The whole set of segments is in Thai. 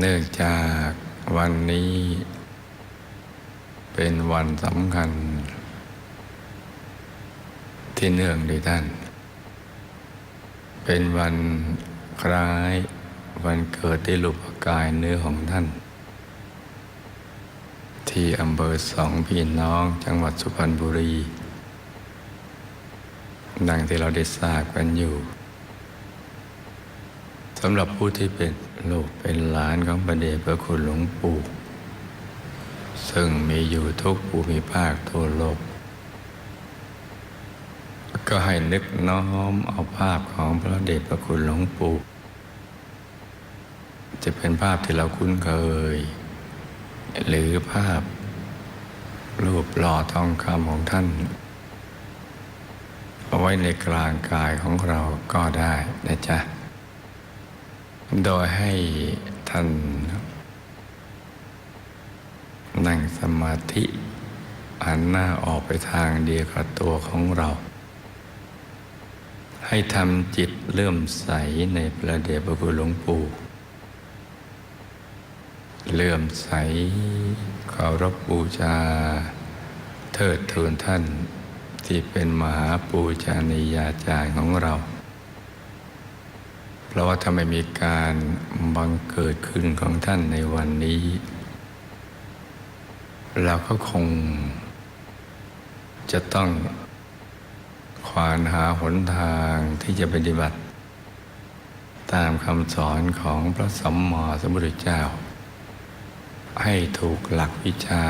เนื่องจากวันนี้ เป็นวันสำคัญ ที่เนื่องด้วยท่าน เป็นวันคล้ายวันเกิดที่ลุปกายเนื้อของท่าน ที่อำเภอสองพี่น้องจังหวัดสุพรรณบุรี ดังที่เราได้ทราบกันอยู่ สำหรับผู้ที่เป็นลูกเป็นหลานของพระเดชพระคุณหลวงปู่ซึ่งมีอยู่ทุกภูมิภาคทั่วโลก ก็ให้นึกน้อมเอาภาพของพระเดชพระคุณหลวงปู่จะเป็นภาพที่เราคุ้นเคย หรือภาพ รูปหล่อทองคำของท่าน เอาไว้ในกลางกายของเราก็ได้นะจ๊ะ โดยให้ท่านนั่งสมาธิหันหน้าออกไปทางเดียวกับตัวของเรา ให้ทำจิตเลื่อมใสในพระเดชพระคุณหลวงปู่เลื่อมใสเคารพบูชา เทิดทูนท่านที่เป็นมหาปูชนียาจารย์ของเรา ราะว่าถ้าไม่มีการบังเกิดขึ้นของท่านในวันนี้ เราก็คง จะต้องควานหาหนทางที่จะปฏิบัติ ตามคำสอนของพระสัมมาสัมพุทธเจ้า ให้ถูกหลักวิชา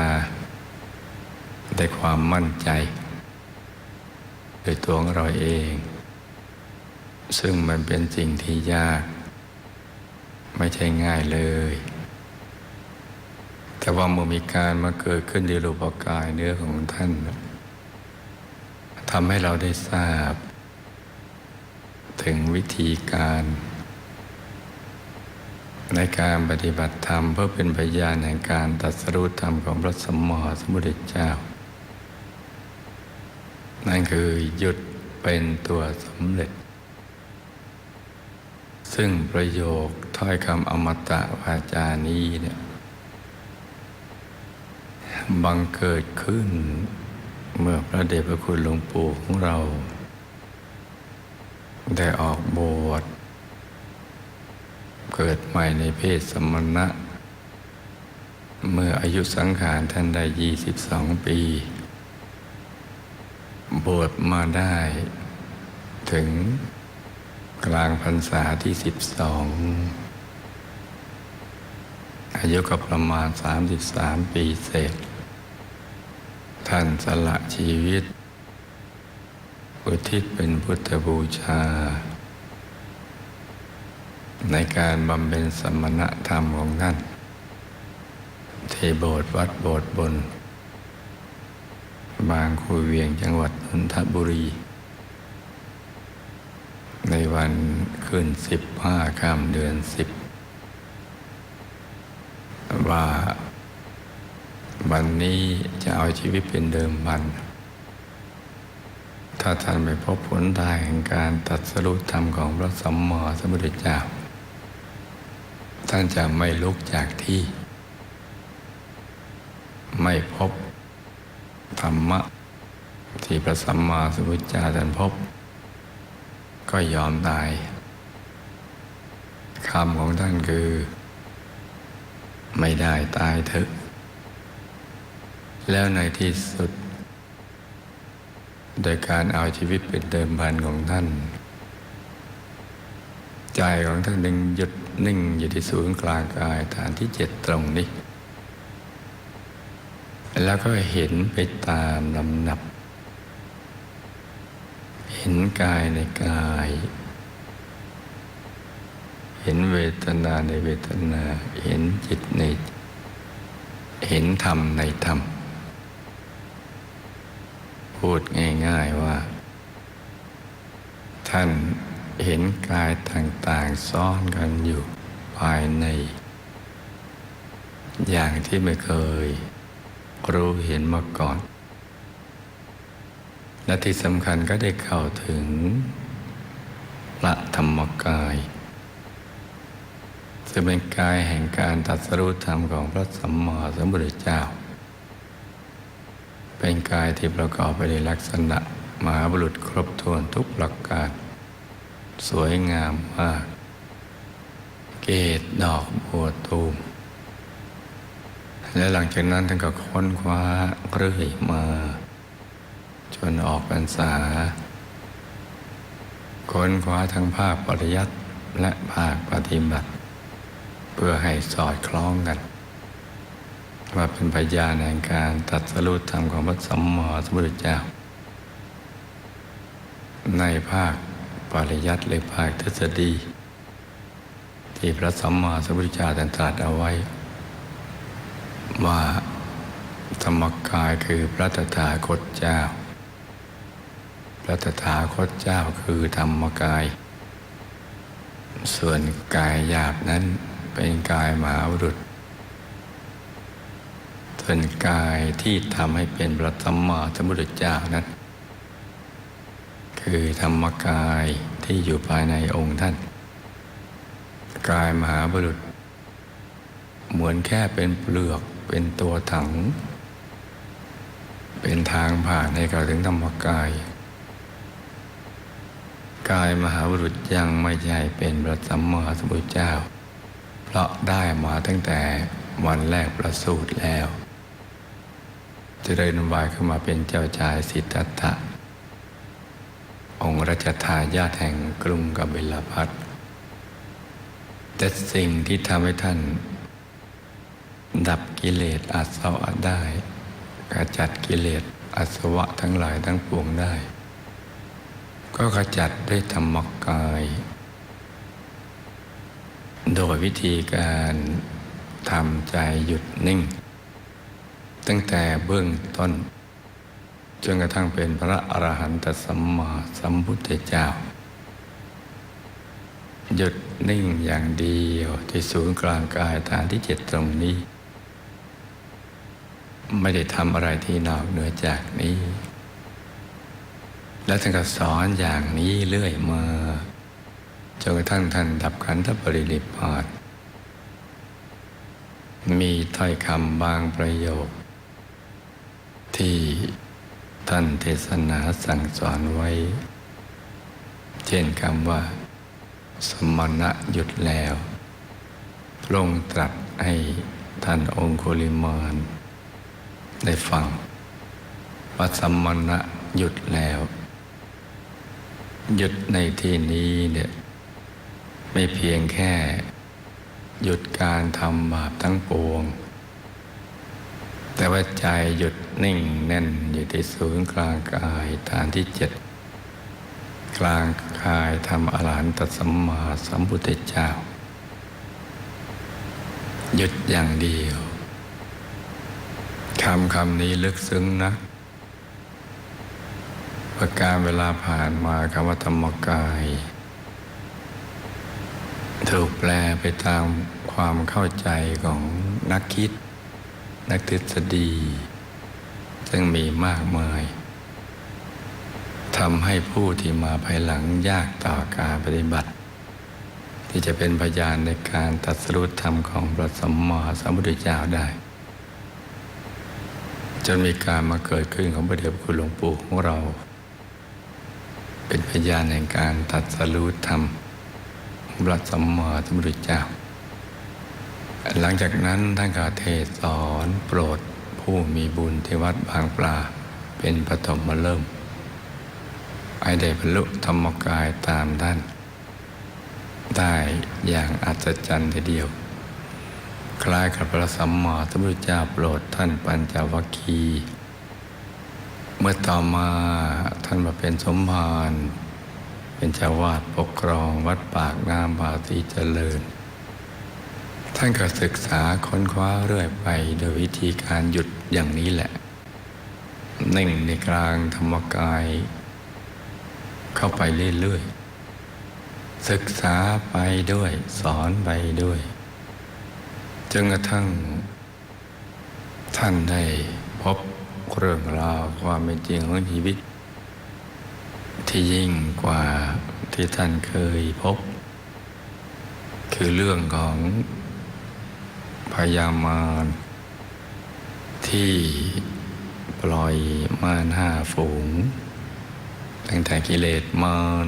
ได้ความมั่นใจ โดยตัวของเราเอง ซึ่งมันเป็นสิ่งที่ยาก ไม่ใช่ง่ายเลย แต่ว่าเมื่อมีการมาเกิดขึ้นในรูปกายเนื้อของท่านทำให้เราได้ทราบ ถึงวิธีการ ในการปฏิบัติธรรมเพื่อเป็นพยานแห่งการตรัสรู้ธรรมของพระสมมาสัมพุทธเจ้า นั่นคือหยุดเป็นตัวสำเร็จ ซึ่งประโยคถ้อยคำอมตะวาจานี้เนี่ยบังเกิดขึ้น เมื่อพระเดชพระคุณหลวงปู่ของเรา ได้ออกบวชเกิดใหม่ในเพศสมณะ เมื่ออายุสังขารท่านได้ 22 ปี บวชมาได้ถึง กลางพรรษาที่12อายุก็ประมาณ 33 ปีเศษ ท่านสละชีวิต อุทิศเป็นพุทธบูชา ในการบำเพ็ญสมณธรรมของท่านเทโบสถ์วัดโบสถ์บน บางคูเวียงจังหวัดนนทบุรี ในวันขึ้นสิบห้าค่ำเดือนสิบว่า วันนี้จะเอาชีวิตเป็นเดิมพัน ถ้าท่านไม่พบผลทางแห่งการตัดสรุปธรรมของพระสัมมาสัมพุทธเจ้า ท่านจะไม่ลุกจากที่ ไม่พบธรรมะที่พระสัมมาสัมพุทธเจ้าท่านพบ ก็ยอมตายคำของท่านคือ ไม่ได้ตายเถอะแล้วในที่สุด โดยการเอาชีวิตเป็นเดิมพันของท่าน ใจของท่านนึงหยุดนิ่งอยู่ที่ศูนย์กลางกายฐานที่เจ็ดตรงนี้ แล้วก็เห็นไปตามลำนับ ห็นกายในกาย เห็นเวทนาในเวทนา เห็นจิตใน เห็นธรรมในธรรม พูดง่ายๆว่า ท่านเห็นกายต่างๆซ่อนกันอยู่ภายใน อย่างที่ไม่เคยรู้เห็นมาก่อน และที่สำคัญก็ได้เข้าถึง พระธรรมกาย ซึ่งเป็นกายแห่งการตรัสรู้ธรรมของพระสัมมาสัมพุทธเจ้า เป็นกายที่ประกอบไปด้วยลักษณะมหาบุรุษครบถ้วนทุกประการ สวยงามมาก เกตดอกบัวตูม และหลังจากนั้นท่านก็ค้นคว้าเรื่อยมา จนออกพรรษา ค้นคว้าทั้งภาคปริยัติและภาคปฏิบัติ เพื่อให้สอดคล้องกัน ว่าเป็นพยานแห่งการตัดสรุปธรรมของพระสัมมาสัมพุทธเจ้า ในภาคปริยัติหรือภาคทฤษฎี ที่พระสัมมาสัมพุทธเจ้าตรัสเอาไว้ ว่าธรรมกายคือพระตถาคตเจ้า พระตถาคตเจ้าคือธรรมกาย ส่วนกายหยาบนั้นเป็นกายมหาบุรุษส่วนกายที่ทำให้เป็นพระสัมมาสัมพุทธเจ้านั้น คือธรรมกายที่อยู่ภายในองค์ท่าน กายมหาบุรุษ เหมือนแค่เป็นเปลือกเป็นตัวถัง เป็นทางผ่านให้เข้าถึงธรรมกาย กายมหาบุรุษยังไม่ใช่เป็นพระสัมมาสัมพุทธเจ้า เพราะได้มาตั้งแต่วันแรกประสูติแล้วจะเดินวายขึ้นมาเป็นเจ้าชายสิทธัตถะองค์รัชทายาทแห่งกรุงกบิลพัทแต่สิ่งที่ทำให้ท่าน ดับกิเลสอาสวะได้ขจัดกิเลสอาสวะทั้งหลายทั้งปวงได้ ก็ขจัดด้วยธรรมกาย โดยวิธีการทำใจหยุดนิ่ง ตั้งแต่เบื้องต้น จนกระทั่งเป็นพระอรหันตสัมมาสัมพุทธเจ้า หยุดนิ่งอย่างเดียวที่ศูนย์กลางกายฐานที่เจ็ดตรงนี้ ไม่ได้ทำอะไรที่นอกเหนือจากนี้ และท่านก็สอนอย่างนี้เรื่อยมาจนกระทั่งท่านดับขันธปรินิพพานมีถ้อยคำบางประโยค ที่ท่านเทศนาสั่งสอนไว้ เช่นคำว่า สมณะหยุดแล้วพระองค์ตรัสให้ท่านองคุลิมานได้ฟังว่าสมณะหยุดแล้ว หยุดในที่นี้เนี่ยไม่เพียงแค่ หยุดการทำบาปทั้งปวง แต่ว่าใจหยุดนิ่งแน่นอยู่ที่ศูนย์กลางกายฐานที่เจ็ดกลางกายทำอรหันตสัมมาสัมพุทธเจ้า หยุดอย่างเดียวคำคำนี้ลึกซึ้งนะ ประการเวลาผ่านมาคำว่าธรรมกาย ถูกแปลไปตามความเข้าใจของนักคิด นักทฤษฎี ซึ่งมีมากมายทำให้ผู้ที่มาภายหลังยากต่อการปฏิบัติ ที่จะเป็นพยานในการตัดสรุปธรรมของพระสัมมาสัมพุทธเจ้าได้ จนมีการมาเกิดขึ้นของพระเดชพระคุณหลวงปู่ของเรา เป็นพยานแห่งการตัดสรุปธรรมพระสัมมาสัมพุทธเจ้า หลังจากนั้นท่านก็เทศสอนโปรดผู้มีบุญที่วัดบางปลาเป็นปฐมมาเริ่มไอได้บรรลุธรรมกายตามท่าน ได้อย่างอัศจรรย์ทีเดียว คล้ายกับพระสัมมาสัมพุทธเจ้าโปรดท่านปัญจวัคคีย์ มื่อต่อมาท่านมาเป็นสมภารเป็นเจ้าวาดปกครองวัดปากน้ำบาสีเจริญ ท่านก็ศึกษาค้นคว้าเรื่อยไปโดยวิธีการหยุดอย่างนี้แหละนิ่งในกลางธรรมกาย เข้าไปเรื่อยๆศึกษาไปด้วย สอนไปด้วยจนกระทั่งท่านได้ เรื่องราวความเป็นจริงของชีวิต ที่ยิ่งกว่าที่ท่านเคยพบ คือเรื่องของพยามารที่ปล่อยมารห้าฝูง ตั้งแต่กิเลสมาร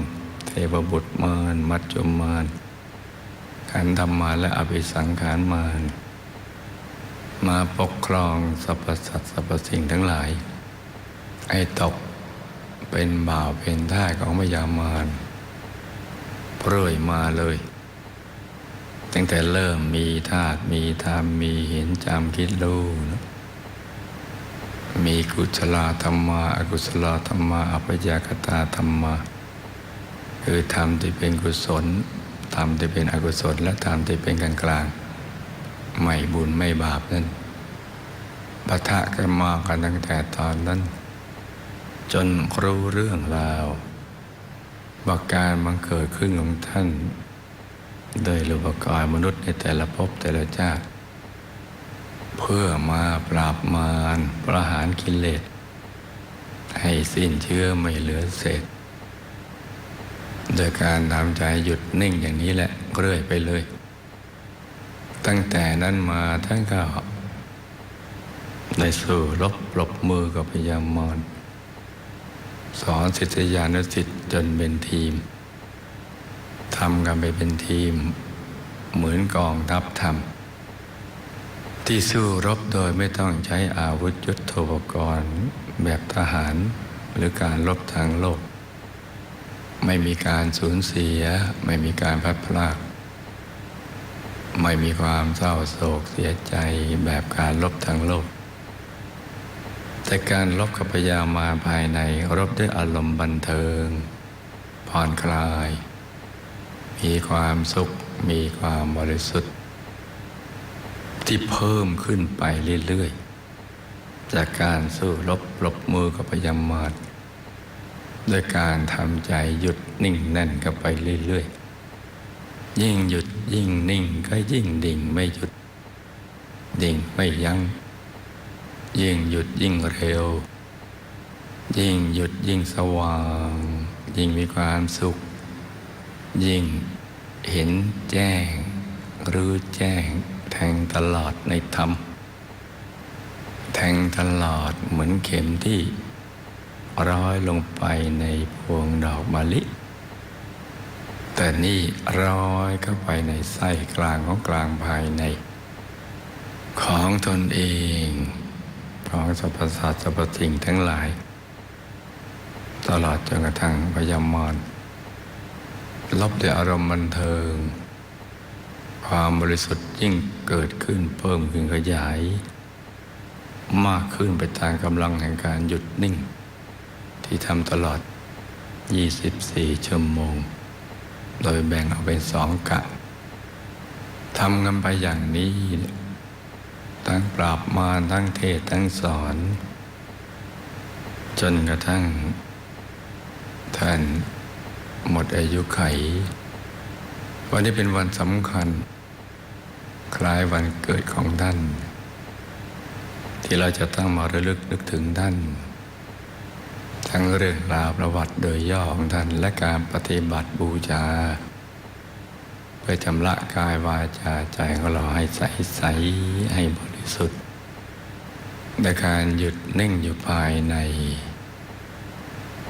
เทวบุตรมารมัจจุมารขันธมมารและอภิสังขารมารมา มาปกครองสรรพสัตว์สรรพสิ่งทั้งหลายไอ้ตกเป็นบ่าวเป็นท่าของพยามารเรื่อยมาเลย ตั้งแต่เริ่มมีธาตุมีธรรมมีเห็นจำคิดรู้นะมีกุศลธรรมะอกุศลธรรมะอัปยากตาธรรมะคือธรรมที่เป็นกุศลธรรมที่เป็นอกุศลและธรรมที่เป็นกลางกลาง ไม่บุญไม่บาปนั่นปะทะกันมากันตั้งแต่ตอนนั้น จนรู้เรื่องราวว่าการบังเกิดขึ้นของท่าน โดยรูปกายมนุษย์ในแต่ละภพแต่ละชาติเพื่อมาปราบมารประหารกิเลสให้สิ้นเชื้อไม่เหลือเศษ โดยการทำใจหยุดนิ่งอย่างนี้แหละเรื่อยไปเลย ตั้งแต่นั้นมาท่านก็ได้สู่รบปรบมือกับพยามารสอนศิษยานุศิษย์จนเป็นทีมทำกันไปเป็นทีม เหมือนกองทัพธรรม ที่สู้รบโดยไม่ต้องใช้อาวุธยุทโธปกรณ์แบบทหารหรือการรบทางโลก ไม่มีการสูญเสีย ไม่มีการพัดพราก ไม่มีความเศร้าโศกเสียใจแบบการรบทางโลก แต่การรบกับพยามาภายในรบด้วยอารมณ์บันเทิง ผ่อนคลาย มีความสุข มีความบริสุทธิ์ ที่เพิ่มขึ้นไปเรื่อยๆ จากการสู้รบปรบมือกับพยามารโดยการทำใจหยุดนิ่งแน่นกันไปเรื่อยๆ ยิ่งหยุดยิ่งนิ่งก็ยิ่งดิ่งไม่หยุด ดิ่งไม่ยัง้งยิ่งหยุดยิ่งเร็ว ยิ่งหยุดยิ่งสว่าง ยิ่งมีความสุข ยิ่งเห็นแจ้ง รู้แจ้ง แทงตลอดในธรรม แทงตลอดเหมือนเข็มที่ ร้อยลงไปในพวงดอกมะลิ แต่นี่ร้อยเข้าไปในไส้กลางของกลางภายใน ของตนเองของสรรพสัตว์สรรพสิ่งทั้งหลาย ตลอดจนกระทั่งพยามรลบด้วยอารมณ์บันเทิง ความบริสุทธิ์ยิ่งเกิดขึ้นเพิ่มขึ้นขยาย มากขึ้นไปตามกำลังแห่งการหยุดนิ่ง ที่ทำตลอด 24 ชั่วโมง โดยแบ่งออกเป็นสองกะทำกันไปอย่างนี้ ทั้งปราบมารทั้งเทศทั้งสอน จนกระทั่ง ท่านหมดอายุไข วันนี้เป็นวันสำคัญ คล้ายวันเกิดของท่าน ที่เราจะต้องมาระลึกนึกถึงท่าน ทั้งเรื่องราวประวัติโดยย่อของท่านและการปฏิบัติบูชาเพื่อชำระกายวาจาใจของเราให้ใสใสให้บริสุทธิ์ในการหยุดนิ่งอยู่ภายใน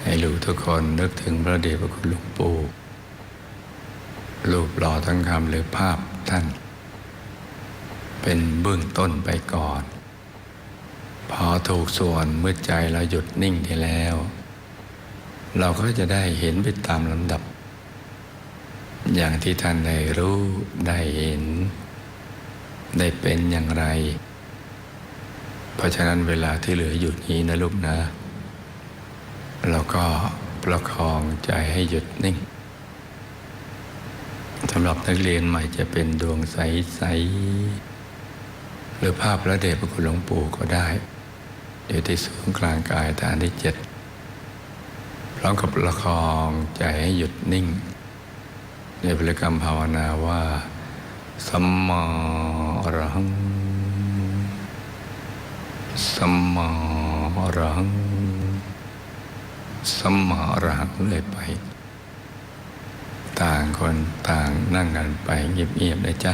ให้รู้ทุกคนนึกถึงพระเดชพระคุณหลวงปู่รูปหล่อทั้งคำหรือภาพท่าน เป็นเบื้องต้นไปก่อน พอถูกส่วนเมื่อใจเราหยุดนิ่งได้แล้ว เราก็จะได้เห็นไปตามลำดับ อย่างที่ท่านได้รู้ได้เห็น ได้เป็นอย่างไร เพราะฉะนั้นเวลาที่เหลืออยู่นี้นะลูกนะ เราก็ประคองใจให้หยุดนิ่งสำหรับนักเรียนใหม่จะเป็นดวงใส ๆ หรือภาพพระเดชพระคุณหลวงปู่ก็ได้ อยู่ที่ศูนย์กลางกายฐานที่เจ็ดพร้อมกับประคองใจให้หยุดนิ่งในบริกรรมภาวนาว่าสัมมาอรหังสัมมาอรหังสัมมาอรหังเรื่อยไป ต่างคนต่างนั่งกันไปเงียบๆนะจ๊ะ